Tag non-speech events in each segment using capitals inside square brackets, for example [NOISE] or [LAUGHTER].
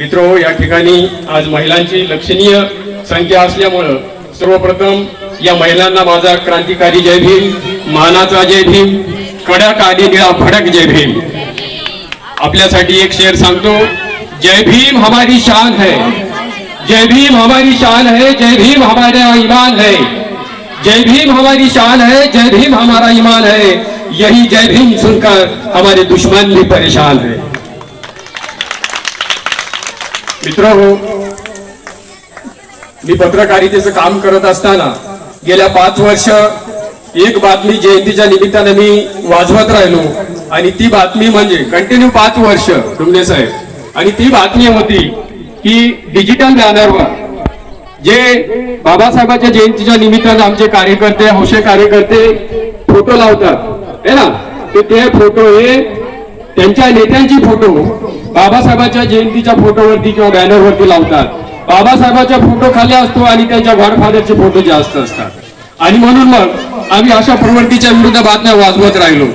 मित्र या ठिकाणी आज महिलांची लक्षणीय संख्या असल्यामुळं सर्वप्रथम या महिलांना माझा क्रांतिकारी जय भीम मानाचा जय भीम कडक आणि निळा भडक जय भीम. आपल्यासाठी एक शेर सांगतो जय भीम हमारी शान है जय भीम हमारी शान है जय भीम हमारा ईमान है जय भीम हमारी शान है जय भीम हमारा ईमान है यही जय भीम सुनकर हमारे दुश्मन भी परेशान है। मित्र हो मी पत्रकारितेचं काम करत असताना गेल्या पाच वर्ष एक बातमी जयंतीच्या निमित्ताने मी वाजवत राहिलो आणि ती बातमी म्हणजे कंटिन्यू पाच वर्ष डुमले साहेब. आणि ती बातमी होती की डिजिटल बॅनरवर जे बाबासाहेबांच्या जयंतीच्या निमित्तानं आमचे कार्यकर्ते हौशे कार्यकर्ते फोटो लावतात हे ना? ते फोटो हे त्यांच्या नेत्यांची फोटो बाबासाहेबांच्या जयंतीच्या फोटोवरती किंवा बॅनरवरती लावतात. बाबासाहेबांच्या फोटो खाली असतो आणि त्यांच्या गॉडफादरचे फोटो जास्त असतात. आणि म्हणून मग आम्ही अशा प्रवृत्तीच्या विरुद्ध बातम्या वाजवत राहिलो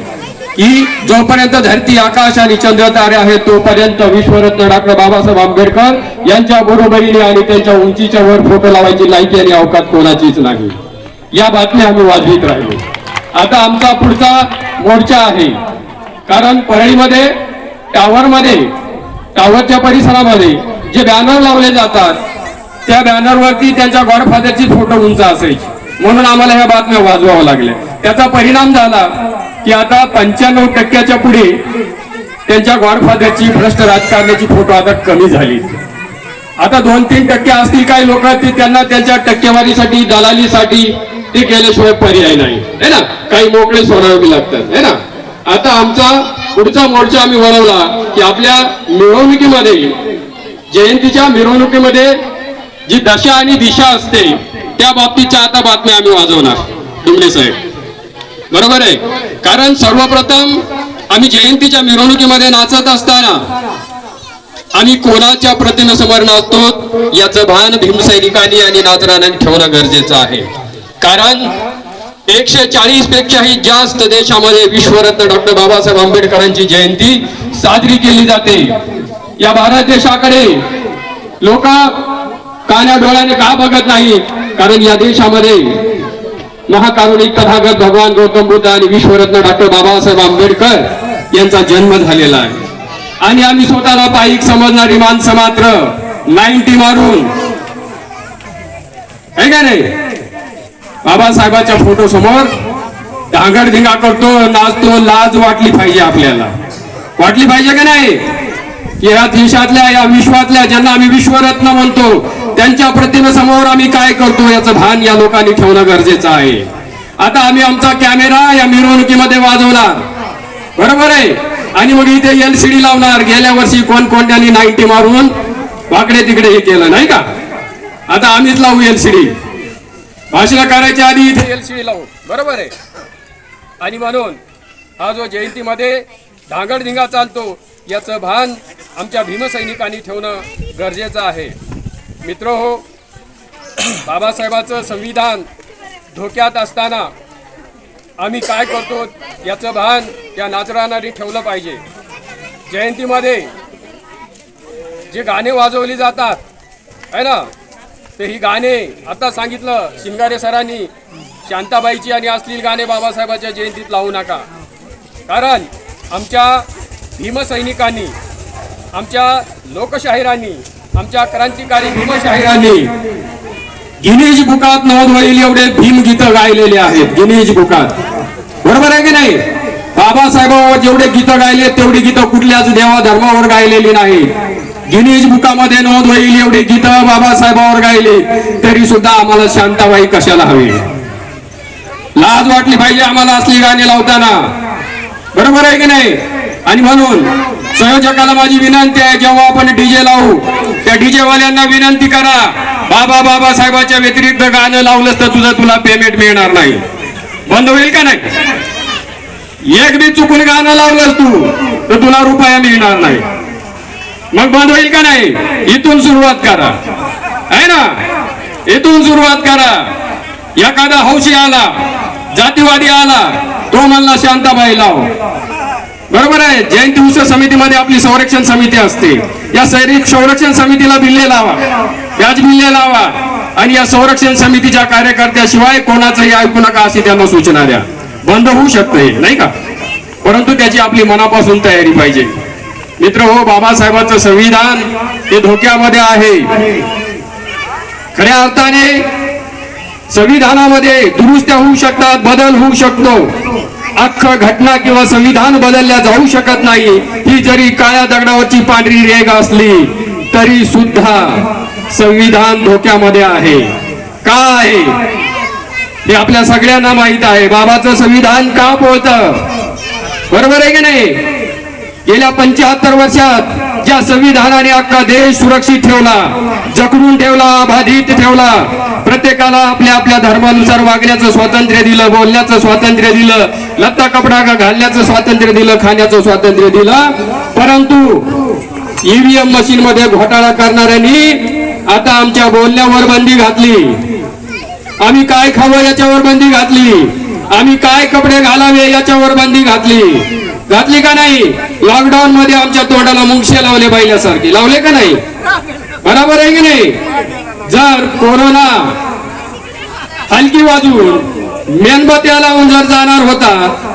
की जोपर्यंत धरती आकाश आणि चंद्र तारे आहेत तोपर्यंत विश्वरत्न डॉक्टर बाबासाहेब आंबेडकर यांच्या बरोबरीने आणि त्यांच्या उंचीच्या वर फोटो लावायची लायकी आणि अवकात कोणाचीच नाही. या बातम्या आम्ही वाजवीत राहिलो. आता आमचा पुढचा मोर्चा आहे. कारण परळीमध्ये टावरमध्ये टावरच्या परिसरामध्ये जे बॅनर लावले जातात त्या बॅनरवरती त्यांच्या गॉडफादरची फोटो उंच असायची. म्हणून आम्हाला ह्या बातम्या वाजवाव्या लागल्या. त्याचा परिणाम झाला की आता पंच्याण्णव टक्क्याच्या पुढे त्यांच्या गॉडफादरची भ्रष्ट राजकारणाची फोटो आता कमी झाली. आता दोन तीन टक्के असतील काही लोक ते त्यांना त्यांच्या टक्केवारीसाठी दलालीसाठी ते केल्याशिवाय पर्याय नाही. है ना? काही मोकळे सोडावे लागतात. है ना? आता आमचा पुढचा मोर्चा आम्ही वळवला की आपल्या मिरवणुकीमध्ये जयंतीच्या मिरवणुकीमध्ये जी दशा आणि दिशा असते त्या बाबतीच्या आता बातम्या आम्ही वाजवणार. डुंगरे साहेब. बरोबर आहे? कारण सर्वप्रथम आम्ही जयंतीच्या मिरवणुकीमध्ये नाचत असताना आम्ही कोणाच्या प्रतिमेसमोर नाचतो याचं भान भीमसैनिकांनी आणि नाचरानांनी ठेवणं गरजेचं आहे. कारण एकशे चाळीस पेक्षाही जास्त देशामध्ये विश्वरत्न डॉक्टर बाबासाहेब आंबेडकरांची जयंती साजरी केली जाते. या भारत देशाकडे लोक कान्या डोळ्याने का बघत नाही कारण या देशामध्ये महाकारुणिक तथागत भगवान गौतम बुद्ध आणि विश्वरत्न डॉक्टर बाबासाहेब आंबेडकर यांचा जन्म झालेला आहे. आणि आम्ही स्वतःला पायिक समजणारी माणसं मात्र नाईन्टी मारून. आहे का नाही? बाबासाहेबाच्या फोटो समोर धांगडधिंगा करतो नाचतो लाज वाटली पाहिजे आपल्याला. वाटली पाहिजे का नाही? की या देशातल्या या विश्वातल्या ज्यांना आम्ही विश्वरत्न म्हणतो त्यांच्या प्रतिमेसमोर आम्ही काय करतो याचं भान या लोकांनी ठेवणं गरजेचं आहे. आता आम्ही आमचा कॅमेरा या मिरवणुकीमध्ये वाजवणार. बरोबर आहे? आणि मग इथे एलसीडी लावणार. गेल्या वर्षी कोण कोणत्यानी नाईन्टी मारून वाकडे तिकडे हे केलं नाही का? आता आम्हीच लावू एलसीडी भाषण करायच्या आधी इथे एलसीडी लावू बरोबर आहे. आणि म्हणून हा जो जयंतीमध्ये धांगडधिंगा चालतो याचं भान आमच्या भीमसैनिकांनी ठेवणं गरजेचं आहे. मित्र हो [CLEARS THROAT] बाबासाहेबाचं संविधान धोक्यात असताना आम्ही काय करतो याचं भान या नाचरांनी ठेवलं पाहिजे. जयंतीमध्ये जे गाणे वाजवली जातात आहे ना? ते ही गाणे. आता सांगितलं शिंगारे सरांनी शांताबाईची आणि असलेली गाणे बाबासाहेबाच्या जयंतीत लावू नका. कारण आमच्या भीमसैनिकांनी आमच्या लोकशाहिरांनी आमच्या क्रांतिकारी भीमशाहिरांनी गिनीज बुकात नोंद होईल एवढे भीम गीतं गायलेले आहेत गिनीज बुकात. बरोबर आहे की नाही? बाबासाहेबांवर जेवढे गीतं गायले तेवढी गीतं कुठल्याच देवा धर्मावर गायलेली नाही गिनीज बुकामध्ये नोंद होईल एवढी गीत बाबासाहेबांवर गायली. तरी सुद्धा आम्हाला शांताबाई कशाला हवी? लाज वाटली पाहिजे आम्हाला असली गाणी लावताना. बरोबर आहे की नाही? आणि म्हणून संयोजकाला माझी विनंती आहे जेव्हा आपण डीजे लावू त्या डीजे वाल्यांना विनंती करा बाबा बाबासाहेबाच्या व्यतिरिक्त गाणं लावलंस तर तुझं तुला पेमेंट मिळणार नाही. बंद होईल का नाही? एक बी चुकून गाणं लावलंस तू तर तुला रुपया मिळणार नाही. मग बंद होईल का नाही? इथून सुरुवात करा. आहे ना? इथून सुरुवात करा. एखादा हौशी आला जातीवादी आला तो म्हणला शांताबाई लाव. बरोबर आहे? जयंती उत्सव समितीमध्ये आपली संरक्षण समिती असते. या सैनिक संरक्षण समितीला बिल्ले लावा. व्याज बिल्ले लावा. आणि या संरक्षण समितीच्या कार्यकर्त्याशिवाय कोणाचंही ऐकू नका अशी त्यांना सूचना द्या. बंद होऊ शकते नाही का? परंतु त्याची आपली मनापासून तयारी पाहिजे. मित्र हो बाबासाहेबांचं संविधान हे धोक्यामध्ये आहे. खऱ्या अर्थाने संविधानामध्ये दुरुस्त्या होऊ शकतात बदल होऊ शकतो. अख्खं घटना किंवा संविधान बदलल्या जाऊ शकत नाही. ही जरी काळ्या दगडावरची पांढरी रेग असली तरी सुद्धा संविधान धोक्यामध्ये आहे. का आहे? हे आपल्या सगळ्यांना माहीत आहे. बाबाचं संविधान का पोहतं? बरोबर आहे की नाही? गेल्या पंच्याहत्तर वर्षात ज्या संविधानाने अख्खा देश सुरक्षित ठेवला जखडून ठेवला बाधित ठेवला प्रत्येकाला आपल्या आपल्या धर्मानुसार वागण्याचं स्वातंत्र्य दिलं बोलण्याचं स्वातंत्र्य दिलं लत्ता कपडा घालण्याचं स्वातंत्र्य दिलं खाण्याचं स्वातंत्र्य दिलं परंतु ईव्हीएम मशीन मध्ये घोटाळा करणाऱ्यांनी आता आमच्या बोलण्यावर बंदी घातली. आम्ही काय खावं याच्यावर बंदी घातली? आम्ही काय कपडे घालावे याच्यावर बंदी घातली? घातली का नाही? लॉकडाऊन मध्ये आमच्या तोंडाला मुंगशे लावले पाहिल्यासारखे लावले का नाही? बरोबर आहे की नाही? जर कोरोना हलकी वाजून मेणबत्त्या लावून जर जाणार होता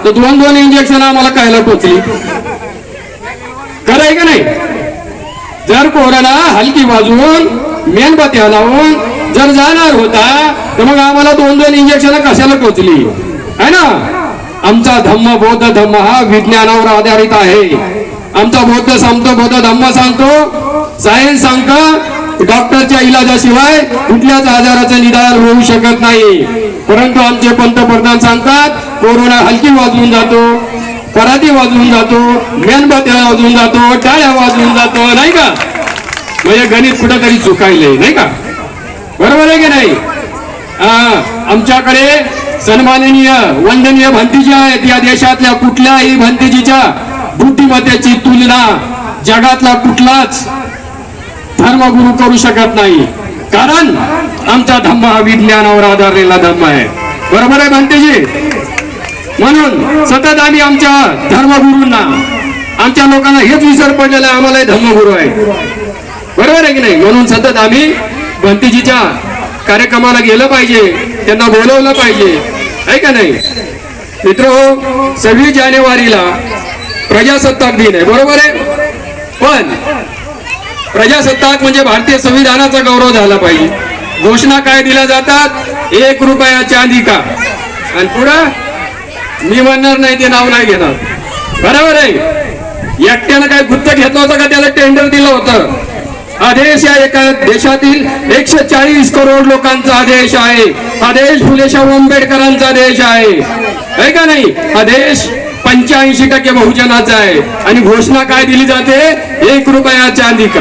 तर दोन दोन इंजेक्शन आम्हाला कायला टोचली खरं आहे का नाही? जर कोरोना हलकी वाजवून मेणबत्त्या लावून जर जाणार होता तर मग आम्हाला दोन दोन इंजेक्शन कशाला टोचली है ना? आमचा धम्म बौद्ध धम्म हा विज्ञानावर आधारित आहे. आमचा बौद्ध सांगतो बौद्ध धम्म सांगतो सायन्स सांगतो डॉक्टरच्या इलाजाशिवाय कुठल्याच आजाराचं निदान होऊ शकत नाही. परंतु आमचे पंतप्रधान सांगतात कोरोना हलकी वाजवून जातो पराती वाजवून जातो मेणबत्या वाजवून जातो टाळ्या वाजवून जातो नाही का? म्हणजे गणित कुठेतरी चुकायले नाही का? बरोबर आहे की नाही? हा आमच्याकडे सन्माननीय वंदनीय भंतीजी आहेत या देशातल्या कुठल्याही भंतीजीच्या बुद्धिमत्तेची तुलना जगातला कुठलाच धर्मगुरु करू शकत नाही. कारण आमचा धम्म हा विज्ञानावर आधारलेला धम्म आहे. बरोबर आहे भंतीजी? म्हणून सतत आम्ही आमच्या धर्मगुरूंना आमच्या लोकांना हेच विसर पडलेला आहे आम्हाला धर्मगुरू आहे. बरोबर आहे की नाही? म्हणून सतत आम्ही भंतीजीच्या कार्यक्रमाला गेलं पाहिजे. त्यांना बोलवलं पाहिजे. आहे का नाही? मित्र सव्वीस जानेवारीला प्रजासत्ताक दिन आहे बरोबर आहे? पण प्रजासत्ताक म्हणजे भारतीय संविधानाचा गौरव झाला पाहिजे. घोषणा काय दिल्या जातात? एक रुपया चांदी का आणि पुढं? मी म्हणणार नाही ते नाव नाही घेणार. बरोबर आहे? एकट्यानं काय गुत्त घेतलं होतं का? त्याला टेंडर दिलं होतं. आदेश या एका देशातील एकशे चाळीस करोड लोकांचा आदेश आहे. हा देश फुलेशाह आंबेडकरांचा देश आहे. का नाही? हा देश पंच्याऐंशी टक्के बहुजनाचा आहे. आणि घोषणा काय दिली जाते? एक रुपया चांदी का?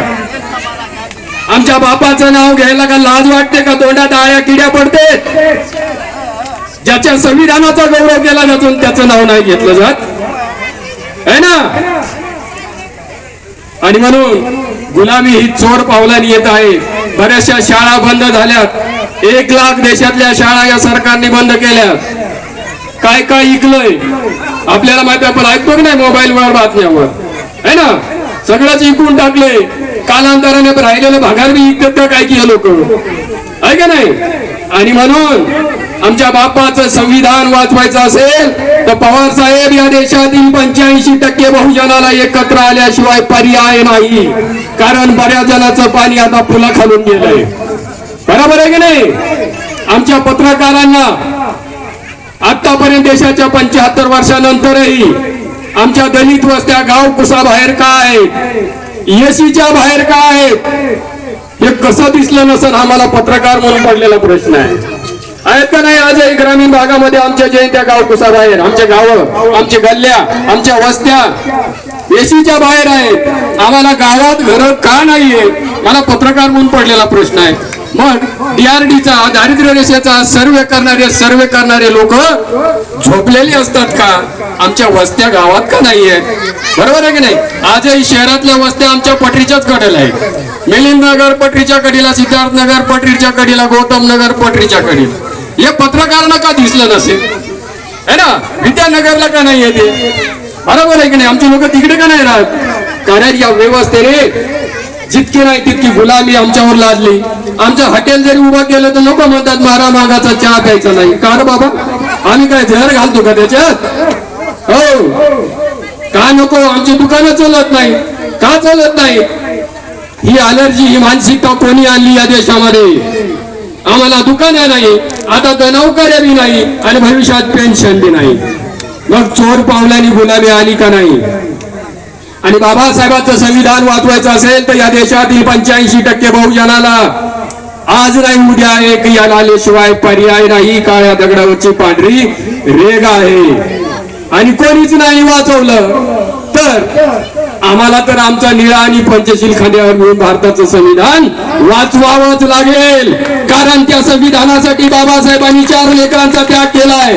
आमच्या बापाचं नाव घ्यायला का लाज वाटते का? तोंडात आळ्या किड्या पडते ज्याच्या संविधानाचा गौरव केला जातो त्याचं नाव नाही घेतलं जात. है ना? आणि म्हणून गुलामी ही चोर पावलाने येत आहे. बऱ्याचशा शाळा बंद झाल्यात. एक लाख देशातल्या शाळा या सरकारने बंद केल्या काय काय ऐकलंय आपल्याला माहिती आपण ऐकतो की नाही मोबाईलवर बातम्यावर? है ना? सगळंच इकून टाकले कालांतराने राहिलेलं भागार बी का काय की लोक? आहे का नाही? आणि म्हणून आमच्या बापाचं संविधान वाचवायचं असेल तर पवार साहेब या देशातील पंच्याऐंशी टक्के बहुजनाला एकत्र आल्याशिवाय पर्याय नाही. कारण बऱ्याच जणांचं पाणी आता पुला खालून गेलंय. बरोबर आहे की नाही? आमच्या पत्रकारांना आतापर्यंत देशाच्या पंच्याहत्तर वर्षानंतरही आमच्या दलित वस्त्या गाव कुसा बाहेर का आहेत एसीच्या बाहेर का आहेत हे कसं दिसलं नसेल आम्हाला पत्रकार म्हणून पडलेला प्रश्न आहे. आहेत का नाही आजही ग्रामीण भागामध्ये आमच्या जयंत्या गाव कुसा बाहेर आमचे गाव आमच्या गल्ल्या आमच्या वस्त्या एसीच्या बाहेर आहेत. आम्हाला गावात घर का नाहीये? मला पत्रकार म्हणून पडलेला प्रश्न आहे. मग डीआरडीचा दारिद्र्य रेषेचा सर्वे करणारे सर्वे करणारे लोक झोपलेली असतात का? आमच्या वस्त्या गावात का नाही आहेत बरोबर आहे की नाही? आजही शहरातल्या वस्त्या आमच्या पटरीच्याच कडेला आहेत. मिलिंद नगर पटरीच्या कडीला सिद्धार्थ नगर पटरीच्या कडीला गौतम नगर पटरीच्या कडीला. हे पत्रकारांना का दिसलं नसेल. है ना? विद्यानगरला का नाही येते? बरोबर आहे की नाही? आमची लोक तिकडे का नाही राहत? कारण या व्यवस्थेने जितकी नाही तितकी गुलामी आमच्यावर लादली. आमचं हॉटेल जरी उभं केलं तर लोक म्हणतात मारा मागाचा चहा प्यायचा नाही. का बाबा? आम्ही काय झर घालतो का त्याच्यात? हो. का नको? आमची दुकानं चालत नाही. का चालत नाही? ही अलर्जी ही मानसिकता कोणी आणली या देशामध्ये? आम्हाला दुकाने नाही आता तर नोकऱ्या बी नाही आणि भविष्यात पेन्शन बी नाही. मग चोर पावलानी गुलाबी आली का नाही? आणि बाबासाहेबांचं संविधान वाचवायचं असेल तर या देशातील पंच्याऐंशी टक्के बहुजनाला आज नाही उद्या एक या आल्याशिवाय पर्याय नाही काळ्या दगडावरची पांढरी रेग आहे. आणि कोणीच नाही वाचवलं. तर आम्हाला तर आमचा निळा आणि पंचशील खांद्यावर मिळून भारताचं संविधान वाचवावंच लागेल. कारण त्या संविधानासाठी बाबासाहेबांनी चार लेकरांचा त्याग केलाय.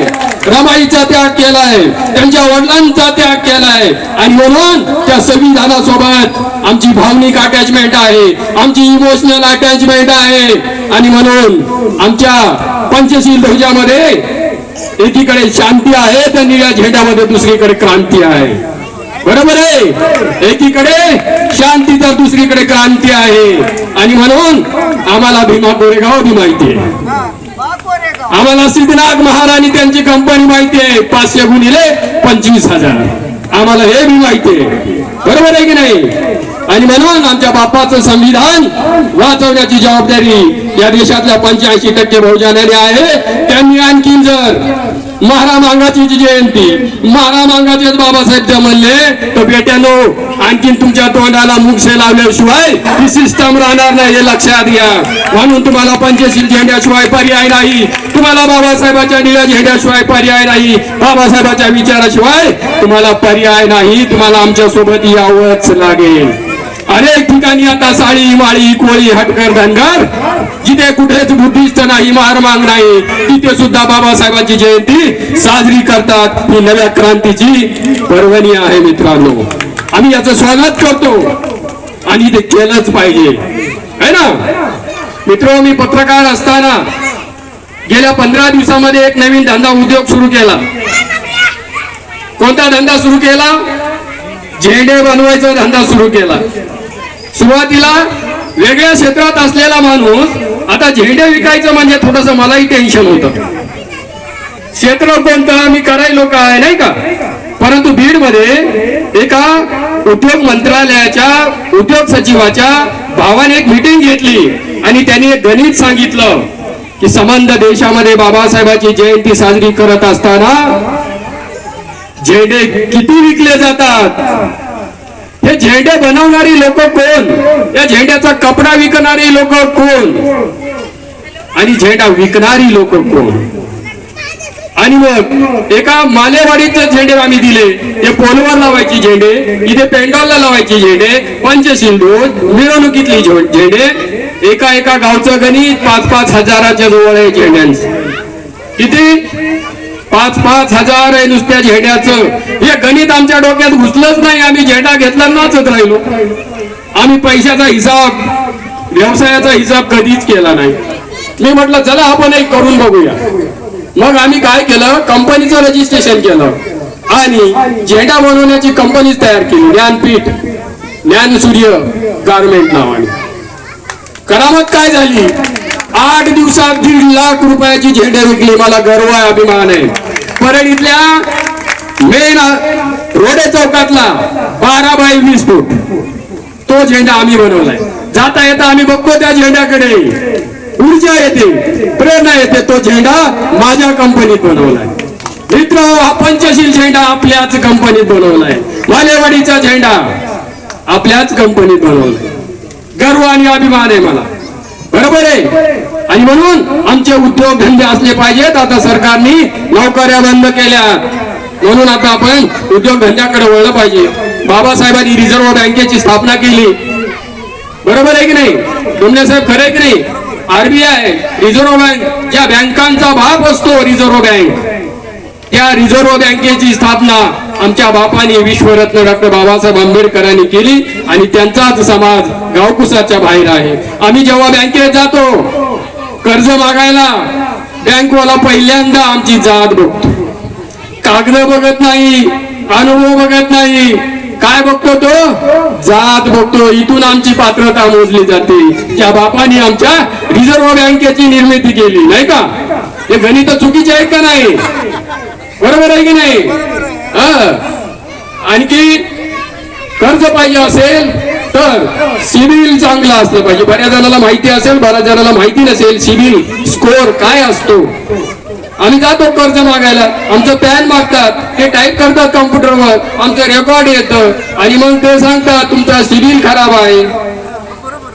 रमाईचा त्याग केलाय. त्यांच्या वडिलांचा त्याग केलाय. आणि म्हणून त्या संविधानासोबत आमची भावनिक अटॅचमेंट आहे. आमची इमोशनल अटॅचमेंट आहे. आणि म्हणून आमच्या पंचशील ध्वजामध्ये एकीकडे शांती आहे तर निळ्या झेंड्यामध्ये दुसरीकडे क्रांती आहे. बरोबर आहे. एकीकडे शांती तर दुसरीकडे क्रांती आहे. आणि म्हणून आम्हाला भीमा कोरेगाव बी माहिती आहे. आम्हाला सिद्धनाथ महाराणी त्यांची कंपनी माहिती आहे. पाचशे गुणिले पंचवीस हजार. आम्हाला हे बी माहिती आहे. बरोबर आहे की नाही? आणि म्हणून आमच्या बापाचं संविधान वाचवण्याची जबाबदारी या देशातल्या पंच्याऐंशी टक्के बहुजनाने आहे. त्यांनी आणखीन जर महारा मांगाची जयंती. महारा मांगाचे बाबासाहेब जर म्हणले तर बेट्यानो आणखीन तुमच्या तोंडाला मुगसे लावल्याशिवाय ही सिस्टम राहणार नाही हे लक्षात घ्या. म्हणून तुम्हाला पंचशील झेंड्याशिवाय पर्याय नाही. तुम्हाला बाबासाहेबाच्या निळ्या झेंड्याशिवाय पर्याय नाही. बाबासाहेबाच्या विचाराशिवाय तुम्हाला पर्याय नाही. तुम्हाला आमच्यासोबत यावंच लागेल. अनेक ठिकाणी आता साळी माळी कोळी हटकर धनगर जिथे कुठेच बुद्धिस्ट नाही मारमांग नाही तिथे सुद्धा बाबासाहेबांची जयंती साजरी करतात. ही नव्या क्रांतीची पर्वणी आहे मित्रांनो. आम्ही याचं स्वागत करतो. आणि ते केलंच पाहिजे. है ना? मित्र मी पत्रकार असताना गेल्या पंधरा दिवसामध्ये एक नवीन धंदा उद्योग सुरू केला. कोणता धंदा सुरू केला? झेंडे बनवायचा धंदा सुरू केला. सुरुवातीला वेगळ्या क्षेत्रात असलेला माणूस आता झेंडे विकायचं म्हणजे थोडस मलाही टेन्शन होत. क्षेत्र कोणतं मी करायलो काय नाही का? परंतु बीडमध्ये एका उद्योग मंत्रालयाच्या उद्योग सचिवाच्या भावाने एक मीटिंग घेतली आणि त्यांनी एक गणित सांगितलं की संबंध देशामध्ये बाबासाहेबांची जयंती साजरी करत असताना झेंडे किती विकले जातात? झेंडे बनवणारी लोक कोण? या झेंड्याचा कपडा विकणारी लोक कोण? आणि झेंडा विकणारी लोक कोण? आणि मग एका मालेवाडीचे झेंडे आम्ही दिले. ते पोलवर लावायचे झेंडे इथे पेंडॉलला लावायचे झेंडे पंचसिंधू रोज मिरवणुकीतली झो- झेंडे. एका एका गावचं गणित पाच पाच हजाराच्या जवळ आहे झेंड्यांचं. किती? पाच पाच हजार आहे नुसत्या झेंड्याचं. हे गणित आमच्या डोक्यात घुसलंच नाही. आम्ही झेंडा घेतला नाचत राहिलो. आम्ही पैशाचा हिसाब व्यवसायाचा हिसाब कधीच केला नाही. मी म्हटलं चला आपण एक करून बघूया. मग आम्ही काय केलं? कंपनीचं रजिस्ट्रेशन केलं. आणि झेंडा बनवण्याची कंपनीच तयार केली. ज्ञानपीठ ज्ञानसूर्य गारमेंट नावाने. करामत काय झाली? आठ दिवसात दीड लाख रुपयाची झेंडे विकली. मला गर्व आहे अभिमान आहे. परळीतल्या मेन रोडे चौकातला बारा बाय वीस फूट. तो झेंडा आम्ही बनवलाय. जाता येता आम्ही बघतो त्या झेंड्याकडे. ऊर्जा येते प्रेरणा येते. तो झेंडा माझ्या कंपनीत बनवलाय. मित्र हा पंचशील झेंडा आपल्याच कंपनीत बनवलाय. मालेवाडीचा झेंडा आपल्याच कंपनीत बनवलाय. गर्व आणि अभिमान आहे मला. बरोबर आहे. आणि म्हणून आमचे उद्योग धंदे असले पाहिजेत. आता सरकारने नोकऱ्या बंद केल्या. म्हणून आता आपण उद्योग धंद्याकडे वळलं पाहिजे. बाबासाहेबांनी रिझर्व्ह बँकेची स्थापना केली. बरोबर आहे की नाही? डोंबले साहेब खरे आहे की नाही? आरबीआय रिझर्व्ह बँक ज्या बँकांचा भाग असतो रिझर्व्ह बँक त्या रिझर्व्ह बँकेची स्थापना आमच्या बापाने विश्वरत्न डॉक्टर बाबासाहेब आंबेडकरांनी केली आणि त्यांचाच समाज गावकुसाच्या बाहेर आहे. आम्ही जेव्हा बँकेत जातो कर्ज मागायला बँकवाला पहिल्यांदा आमची जात बघतो. कागद बघत नाही अनुभव बघत नाही. काय बघतो तो? जात बघतो. इथून आमची पात्रता मोजली जाते. त्या बापाने आमच्या रिझर्व्ह बँकेची निर्मिती केली नाही का? हे गणित चुकीचे आहे का नाही? बरोबर आहे की नाही? आणखी कर्ज पाहिजे असेल तर सिबिल चांगला असलं पाहिजे. बऱ्याच जणाला माहिती असेल बऱ्याच जणाला माहिती नसेल सिबिल स्कोअर काय असतो. आम्ही जातो कर्ज मागायला. आमचं पॅन मागतात ते टाईप करतात कॉम्प्युटरवर. आमचं रेकॉर्ड येतं आणि मग ते सांगतात तुमचा सिबिल खराब आहे.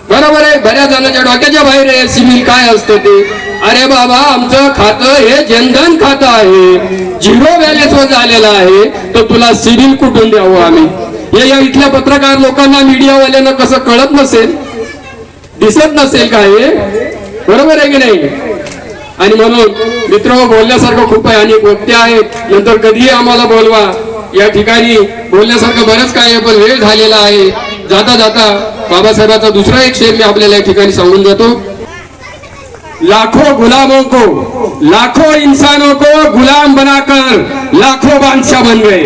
बरोबर आहे? बऱ्याच जणांच्या डोक्याच्या बाहेर आहे सिबिल काय असतं ते? अरे बाबा आमचं खातं हे जनधन खातं आहे. झिरो बॅलन्स वर झालेलं आहे. तर तुला सिबिल कुठून द्यावं आम्ही? हे या इथल्या पत्रकार लोकांना मीडियावाल्यांना कसं कळत नसेल? दिसत नसेल काय बरोबर आहे की नाही? आणि म्हणून मित्र बोलण्यासारखं खूप आहे. अनेक वक्ते आहेत. नंतर कधीही आम्हाला बोलवा. या ठिकाणी बोलण्यासारखं बरंच काय आहे पण वेळ झालेला आहे. जाता जाता बाबासाहेबांचा दुसरा एक शेर मी आपल्याला या ठिकाणी सांगून जातो लाखों गुलामों को लाखों इंसानों को गुलाम बनाकर लाखों बादशाह बन गए।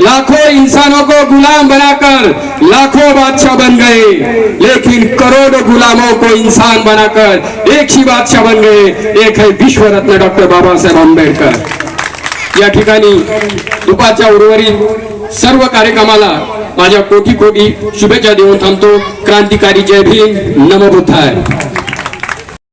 लाखों इंसानों को गुलाम बनाकर लाखों बादशाह बन गए। लेकिन करोड़ों गुलामों को इंसान बनाकर एक ही बादशाह बन गए। एक है विश्व रत्न डॉक्टर बाबासाहेब आंबेडकर। या ठिकाणी दुपारच्या उर्वरित सर्व कार्यक्रमाला माझ्या कोटी कोटी शुभेच्छा देऊन थांबतो. क्रांतिकारी जय भीम. नमो बुद्धाय.